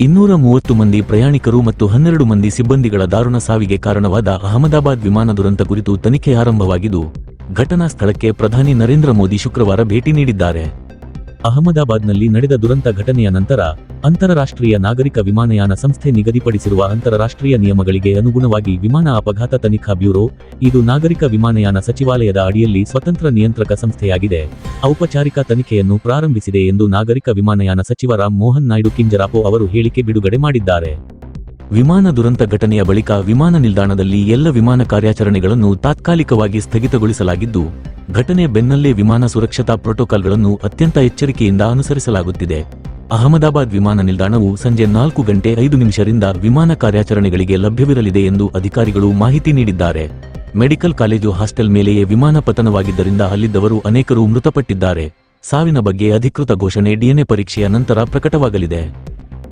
ಇನ್ನೂರ ಮೂವತ್ತು ಮಂದಿ ಪ್ರಯಾಣಿಕರು ಮತ್ತು ಹನ್ನೆರಡು ಮಂದಿ ಸಿಬ್ಬಂದಿಗಳ ದಾರುಣ ಸಾವಿಗೆ ಕಾರಣವಾದ ಅಹಮದಾಬಾದ್ ವಿಮಾನ ದುರಂತ ಕುರಿತು ತನಿಖೆ ಆರಂಭವಾಗಿದ್ದು, ಘಟನಾ ಸ್ಥಳಕ್ಕೆ ಪ್ರಧಾನಿ ನರೇಂದ್ರ ಮೋದಿ ಶುಕ್ರವಾರ ಭೇಟಿ ನೀಡಿದ್ದಾರೆ. ಅಹಮದಾಬಾದ್ನಲ್ಲಿ ನಡೆದ ದುರಂತ ಘಟನೆಯ ನಂತರ ಅಂತಾರಾಷ್ಟ್ರೀಯ ನಾಗರಿಕ ವಿಮಾನಯಾನ ಸಂಸ್ಥೆ ನಿಗದಿಪಡಿಸಿರುವ ಅಂತಾರಾಷ್ಟ್ರೀಯ ನಿಯಮಗಳಿಗೆ ಅನುಗುಣವಾಗಿ ವಿಮಾನ ಅಪಘಾತ ತನಿಖಾ ಬ್ಯೂರೋ, ಇದು ನಾಗರಿಕ ವಿಮಾನಯಾನ ಸಚಿವಾಲಯದ ಅಡಿಯಲ್ಲಿ ಸ್ವತಂತ್ರ ನಿಯಂತ್ರಕ ಸಂಸ್ಥೆಯಾಗಿದೆ. ಔಪಚಾರಿಕ ತನಿಖೆಯನ್ನು ಪ್ರಾರಂಭಿಸಿದೆ ಎಂದು ನಾಗರಿಕ ವಿಮಾನಯಾನ ಸಚಿವ ರಾಮ್ ಮೋಹನ್ ನಾಯ್ಡು ಕಿಂಜರಾಪೋ ಅವರು ಹೇಳಿಕೆ ಬಿಡುಗಡೆ ಮಾಡಿದ್ದಾರೆ. ವಿಮಾನ ದುರಂತ ಘಟನೆಯ ಬಳಿಕ ವಿಮಾನ ನಿಲ್ದಾಣದಲ್ಲಿ ಎಲ್ಲ ವಿಮಾನ ಕಾರ್ಯಾಚರಣೆಗಳನ್ನು ತಾತ್ಕಾಲಿಕವಾಗಿ ಸ್ಥಗಿತಗೊಳಿಸಲಾಗಿದ್ದು ಘಟನೆ ಬೆನ್ನಲ್ಲೇ ವಿಮಾನ ಸುರಕ್ಷತಾ ಪ್ರೋಟೋಕಾಲ್ಗಳನ್ನು ಅತ್ಯಂತ ಎಚ್ಚರಿಕೆಯಿಂದ ಅನುಸರಿಸಲಾಗುತ್ತಿದೆ. ಅಹಮದಾಬಾದ್ ವಿಮಾನ ನಿಲ್ದಾಣವು ಸಂಜೆ ನಾಲ್ಕು ಗಂಟೆ ಐದು ನಿಮಿಷರಿಂದ ವಿಮಾನ ಕಾರ್ಯಾಚರಣೆಗಳಿಗೆ ಲಭ್ಯವಿರಲಿದೆ ಎಂದು ಅಧಿಕಾರಿಗಳು ಮಾಹಿತಿ ನೀಡಿದ್ದಾರೆ. ಮೆಡಿಕಲ್ ಕಾಲೇಜು ಹಾಸ್ಟೆಲ್ ಮೇಲೆಯೇ ವಿಮಾನ ಪತನವಾಗಿದ್ದರಿಂದ ಅಲ್ಲಿದ್ದವರು ಅನೇಕರು ಮೃತಪಟ್ಟಿದ್ದಾರೆ. ಸಾವಿನ ಬಗ್ಗೆ ಅಧಿಕೃತ ಘೋಷಣೆ ಡಿಎನ್ಎ ಪರೀಕ್ಷೆಯ ನಂತರ ಪ್ರಕಟವಾಗಲಿದೆ.